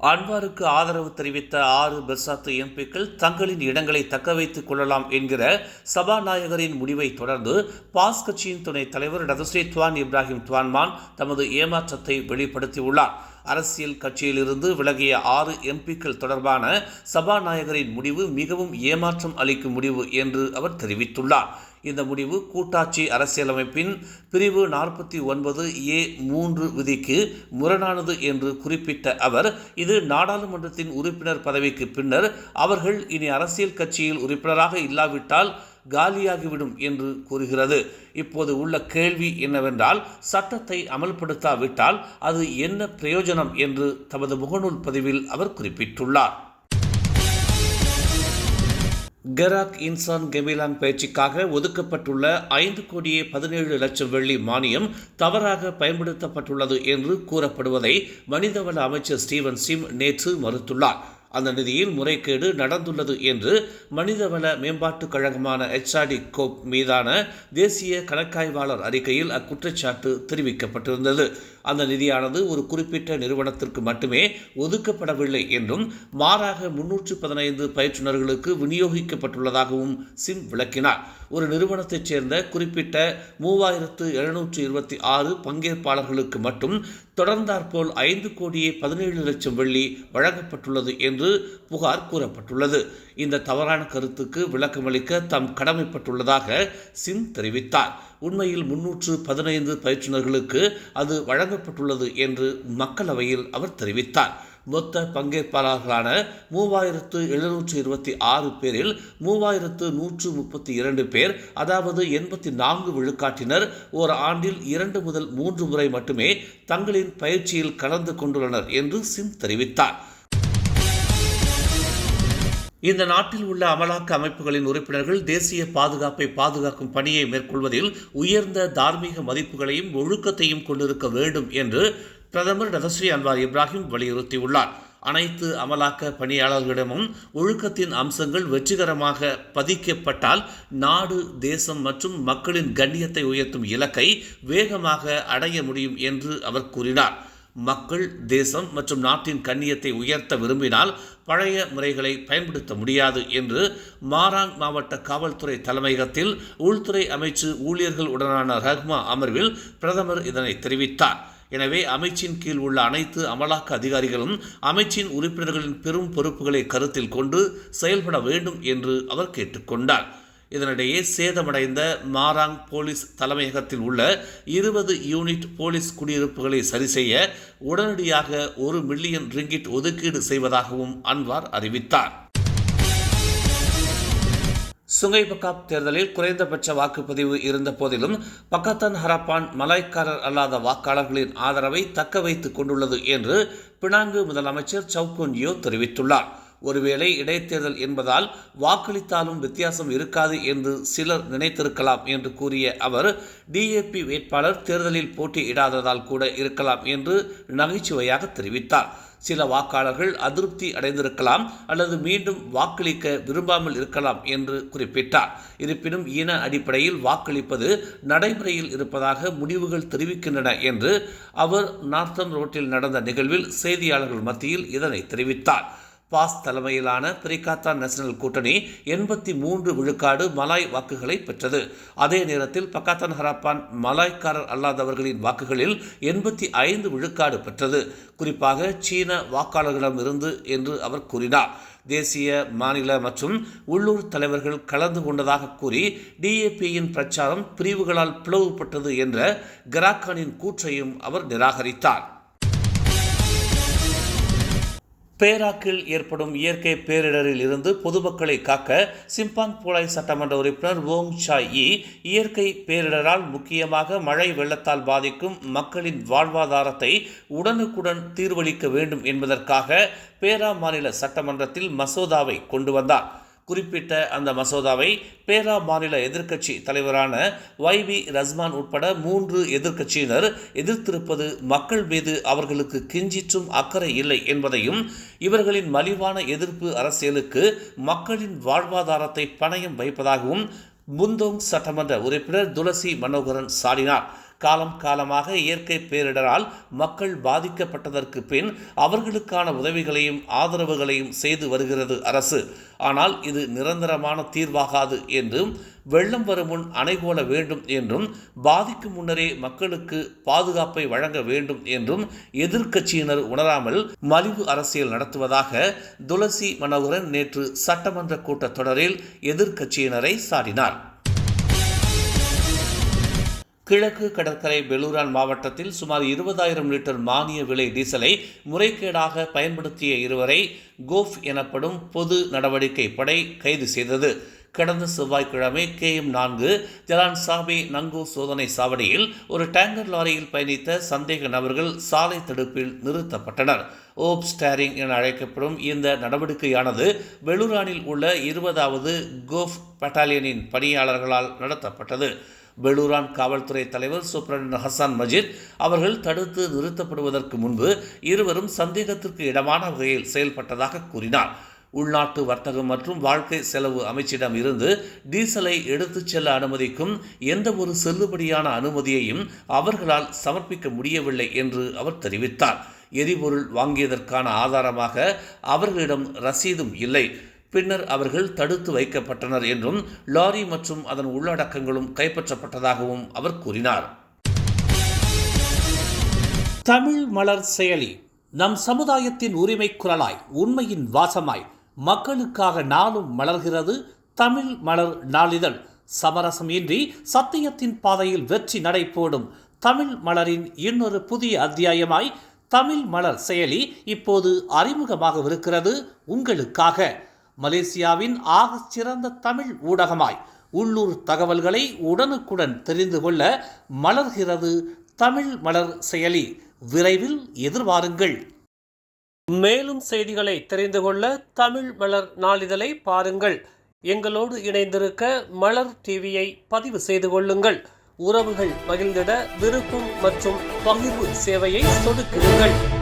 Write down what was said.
அன்வாருக்கு ஆதரவு தெரிவித்த ஆறு பெர்சாத்து எம்பிக்கள் தங்களின் இடங்களை தக்க வைத்துக் கொள்ளலாம் என்கிற சபாநாயகரின் முடிவை தொடர்ந்து பாஸ் கட்சியின் துணைத் தலைவர் டதஸ்ரீ துவான் இப்ராஹிம் துவான்மான் தமது ஏமாற்றத்தை வெளிப்படுத்தியுள்ளார். அரசியல் கட்சியிலிருந்து விலகிய ஆறு எம்பிக்கள் தொடர்பான சபாநாயகரின் முடிவு மிகவும் ஏமாற்றம் அளிக்கும் முடிவு என்று அவர் தெரிவித்துள்ளார். இந்த முடிவு கூட்டாட்சி அரசியலமைப்பின் பிரிவு நாற்பத்தி ஒன்பது ஏ மூன்று விதிக்கு முரணானது என்று குறிப்பிட்ட அவர் இது நாடாளுமன்றத்தின் உறுப்பினர் பதவிக்கு பின்னர் அவர்கள் இனி அரசியல் கட்சியில் உறுப்பினராக இல்லாவிட்டால் காலியாகிவிடும் என்று கூறுகிறது. இப்போது உள்ள கேள்வி என்னவென்றால் சட்டத்தை அமல்படுத்தாவிட்டால் அது என்ன பிரயோஜனம் என்று தமது முகநூல் பதிவில் அவர் குறிப்பிட்டுள்ளார். கெராக் இன்சான் கெமிலான் பயிற்சிக்காக ஒதுக்கப்பட்டுள்ள ஐந்து கோடியே பதினேழு லட்சம் வெள்ளி மானியம் தவறாக பயன்படுத்தப்பட்டுள்ளது என்று கூறப்படுவதை மனிதவள அமைச்சர் ஸ்டீவன் சிம் நேற்று மறுத்துள்ளார். அந்த நிதியில் முறைகேடு நடந்துள்ளது என்று மனிதவள மேம்பாட்டுக் கழகமான எச்ஆர்டி கோப் மீதான தேசிய கணக்காய்வாளர் அறிக்கையில் அக்குற்றச்சாட்டு தெரிவிக்கப்பட்டிருந்தது. அந்த நிதியானது ஒரு குறிப்பிட்ட நிறுவனத்திற்கு மட்டுமே ஒதுக்கப்படவில்லை என்றும் மாறாக முன்னூற்று பதினைந்து பயிற்றுநர்களுக்கு விநியோகிக்கப்பட்டுள்ளதாகவும் சிம் விளக்கினார். ஒரு நிறுவனத்தைச் சேர்ந்த குறிப்பிட்ட மூவாயிரத்து எழுநூற்று இருபத்தி ஆறு பங்கேற்பாளர்களுக்கு மட்டும் தொடர்ந்தாற்போல் ஐந்து கோடியே பதினேழு லட்சம் வெள்ளி வழங்கப்பட்டுள்ளது என்று புகார் கூறப்பட்டுள்ளது. இந்த தவறான கருத்துக்கு விளக்கமளிக்க தாம் கடமைப்பட்டுள்ளதாக சிங் தெரிவித்தார். உண்மையில் முன்னூற்று பதினைந்து பயிற்றுநர்களுக்கு அது வழங்கப்பட்டுள்ளது என்று மக்களவையில் அவர் தெரிவித்தார். மொத்த பங்கேற்பாளர்களான மூவாயிரத்து எழுநூற்று இருபத்தி ஆறு பேரில் மூவாயிரத்து நூற்று முப்பத்தி இரண்டு பேர் அதாவது எண்பத்தி நான்கு விழுக்காட்டினர் ஓர் ஆண்டில் இரண்டு முதல் மூன்று முறை மட்டுமே தங்களின் பயிற்சியில் கலந்து கொண்டுள்ளனர் என்று சிம் தெரிவித்தார். இந்த நாட்டில் உள்ள அமலாக்க அமைப்புகளின் உறுப்பினர்கள் தேசிய பாதுகாப்பை பாதுகாக்கும் பணியை மேற்கொள்வதில் உயர்ந்த தார்மீக மதிப்புகளையும் ஒழுக்கத்தையும் கொண்டிருக்க வேண்டும் என்று பிரதமர் டதஸ்ரீ அன்வார் இப்ராஹிம் வலியுறுத்தியுள்ளார். அனைத்து அமலாக்க பணியாளர்களிடமும் ஒழுக்கத்தின் அம்சங்கள் வெற்றிகரமாக பதிக்கப்பட்டால் நாடு தேசம் மற்றும் மக்களின் கண்ணியத்தை உயர்த்தும் இலக்கை வேகமாக அடைய முடியும் என்று அவர் கூறினார். மக்கள் தேசம் மற்றும் நாட்டின் கண்ணியத்தை உயர்த்த விரும்பினால் பழைய முறைகளை பயன்படுத்த முடியாது என்று மாராங் மாவட்ட காவல்துறை தலைமையகத்தில் உள்துறை அமைச்சு ஊழியர்கள் உடனான ரஹ்மா அமர்வில் பிரதமர் இதனை தெரிவித்தார். எனவே அமைச்சின் கீழ் உள்ள அனைத்து அமலாக்க அதிகாரிகளும் அமைச்சின் உறுப்பினர்களின் பெரும் பொறுப்புகளை கருத்தில் கொண்டு செயல்பட வேண்டும் என்று அவர் கேட்டுக்கொண்டார். இதனிடையே சேதமடைந்த மாராங் போலீஸ் தலைமையகத்தில் உள்ள இருபது யூனிட் போலீஸ் குடியிருப்புகளை சரிசெய்ய உடனடியாக ஒரு மில்லியன் ரிங்கிட் ஒதுக்கீடு செய்வதாகவும் அன்வார் அறிவித்தார். சுங்கை பக்காப் தேர்தலில் குறைந்தபட்ச வாக்குப்பதிவு இருந்த போதிலும் பக்கத்தான் ஹரப்பான் மலாய்க்காரர் அல்லாத வாக்காளர்களின் ஆதரவை தக்க வைத்துக் கொண்டுள்ளது என்று பினாங்கு முதலமைச்சர் சவுகுன்யோ தெரிவித்துள்ளார். ஒருவேளை இடைத்தேர்தல் என்பதால் வாக்களித்தாலும் வித்தியாசம் இருக்காது என்று சிலர் நினைத்திருக்கலாம் என்று கூறிய அவர் டிஏபி வேட்பாளர் தேர்தலில் போட்டியிடாததால் கூட இருக்கலாம் என்று நகைச்சுவையாக தெரிவித்தார். சில வாக்காளர்கள் அதிருப்தி அடைந்திருக்கலாம் அல்லது மீண்டும் வாக்களிக்க விரும்பாமல் இருக்கலாம் என்று குறிப்பிட்டார். இருப்பினும் இன அடிப்படையில் வாக்களிப்பது நடைமுறையில் இருப்பதாக முடிவுகள் தெரிவிக்கின்றன என்று அவர் நார்த்தன் ரோட்டில் நடந்த நிகழ்வில் செய்தியாளர்கள் மத்தியில் இதனை தெரிவித்தார். பாஸ் தலைமையிலான பிரிகாத்தா நேஷனல் கூட்டணி எண்பத்தி மூன்று விழுக்காடு மலாய் வாக்குகளை பெற்றது. அதே நேரத்தில் பக்காத்தான் ஹராப்பான் மலாய்க்காரர் அல்லாதவர்களின் வாக்குகளில் எண்பத்தி ஐந்து விழுக்காடு பெற்றது. குறிப்பாக சீன வாக்காளர்களிடம் இருந்து என்று அவர் கூறினார். தேசிய மாநில மற்றும் உள்ளூர் தலைவர்கள் கலந்து கொண்டதாக கூறி டிஏபியின் பிரச்சாரம் பிரிவுகளால் பிளவுபட்டது என்ற கராக்கானின் கூற்றையும் அவர் நிராகரித்தார். பேராக்கில் ஏற்படும் இயற்கை பேரிடரில் இருந்து பொதுமக்களை காக்க சிம்பாங் போலாய் சட்டமன்ற உறுப்பினர் ஓங் சாய் இ இயற்கை பேரிடரால் முக்கியமாக மழை வெள்ளத்தால் பாதிக்கும் மக்களின் வாழ்வாதாரத்தை உடனுக்குடன் தீர்வளிக்க வேண்டும் என்பதற்காக பேரா மாநில சட்டமன்றத்தில் மசோதாவை கொண்டு வந்தார். குறிப்பிட்ட அந்த மசோதாவை பேரா மாநில எதிர்க்கட்சி தலைவரான ஒய் வி ரஸ்மான் உட்பட மூன்று எதிர்க்கட்சியினர் எதிர்த்திருப்பது மக்கள் மீது அவர்களுக்கு கிஞ்சிற்றும் அக்கறை இல்லை என்பதையும் இவர்களின் மலிவான எதிர்ப்பு அரசியலுக்கு மக்களின் வாழ்வாதாரத்தை பணயம் வைப்பதாகவும் முந்தோங் சட்டமன்ற உறுப்பினர் துளசி மனோகரன் சாடினார். காலம் காலமாக இயற்கை பேரிடரால் மக்கள் பாதிக்கப்பட்டதற்கு பின் அவர்களுக்கான உதவிகளையும் ஆதரவுகளையும் செய்து வருகிறது அரசு. ஆனால் இது நிரந்தரமான தீர்வாகாது என்றும் வெள்ளம் வரும் முன் அணைகோல வேண்டும் என்றும் பாதிக்கும் முன்னரே மக்களுக்கு பாதுகாப்பை வழங்க வேண்டும் என்றும் எதிர்க்கட்சியினர் உணராமல் மலிவு அரசியல் நடத்துவதாக துளசி மனோகரன் நேற்று சட்டமன்ற கூட்டத்தொடரில் எதிர்க்கட்சியினரை சாடினார். கிழக்கு கடற்கரை பெலூரான் மாவட்டத்தில் சுமார் இருபதாயிரம் லிட்டர் மானிய விலை டீசலை முறைகேடாக பயன்படுத்திய இருவரை கோஃப் எனப்படும் பொது நடவடிக்கை படை கைது செய்தது. கடந்த செவ்வாய்க்கிழமை கே எம் நான்கு ஜலான் சாபே நங்கோ சோதனை சாவடியில் ஒரு டேங்கர் லாரியில் பயணித்த சந்தேக நபர்கள் சாலை தடுப்பில் நிறுத்தப்பட்டனர். ஓப் ஸ்டேரிங் என அழைக்கப்படும் இந்த நடவடிக்கையானது வெளுரானில் உள்ள இருபதாவது கோஃப் பட்டாலியனின் பணியாளர்களால் நடத்தப்பட்டது. பெலூரான் காவல்துறை தலைவர் சூப்பரண்ட் ஹசான் மஜித் அவர்கள் தடுத்து நிறுத்தப்படுவதற்கு முன்பு இருவரும் சந்தேகத்திற்கு இடமான வகையில் செயல்பட்டதாக கூறினார். உள்நாட்டு வர்த்தகம் மற்றும் வாழ்க்கை செலவு அமைச்சிடம் இருந்து டீசலை எடுத்துச் செல்ல அனுமதிக்கும் எந்த ஒரு செல்லுபடியான அனுமதியையும் அவர்களால் சமர்ப்பிக்க முடியவில்லை என்று அவர் தெரிவித்தார். எரிபொருள் வாங்கியதற்கான ஆதாரமாக அவர்களிடம் ரசீதும் இல்லை. பின்னர் அவர்கள் தடுத்து வைக்கப்பட்டனர் என்றும் லாரி மற்றும் அதன் உள்ளடக்கங்களும் கைப்பற்றப்பட்டதாகவும் அவர் கூறினார். தமிழ் மலர் செயலி நம் சமுதாயத்தின் உரிமை குரலாய் உண்மையின் வாசமாய் மக்களுக்காக நாளும் மலர்கிறது தமிழ் மலர் நாளிதழ். சமரசம் இன்றி சத்தியத்தின் பாதையில் வெற்றி நடை போடும் தமிழ் மலரின் இன்னொரு புதிய அத்தியாயமாய் தமிழ் மலர் செயலி இப்போது அறிமுகமாகவிருக்கிறது உங்களுக்காக. மலேசியாவின் ஆக சிறந்த தமிழ் ஊடகமாய் உள்ளூர் தகவல்களை உடனுக்குடன் தெரிந்து கொள்ள மலர்கிறது தமிழ் மலர் செயலி. விரைவில் எதிர்பாருங்கள். மேலும் செய்திகளை தெரிந்து கொள்ள தமிழ் மலர் நாளிதழை பாருங்கள். எங்களோடு இணைந்திருக்க மலர் டிவியை பதிவு செய்து கொள்ளுங்கள். உறவுகள் மகிழ்ந்திட விருப்பம் மற்றும் பகிர்வு சேவையை சொடுக்குங்கள்.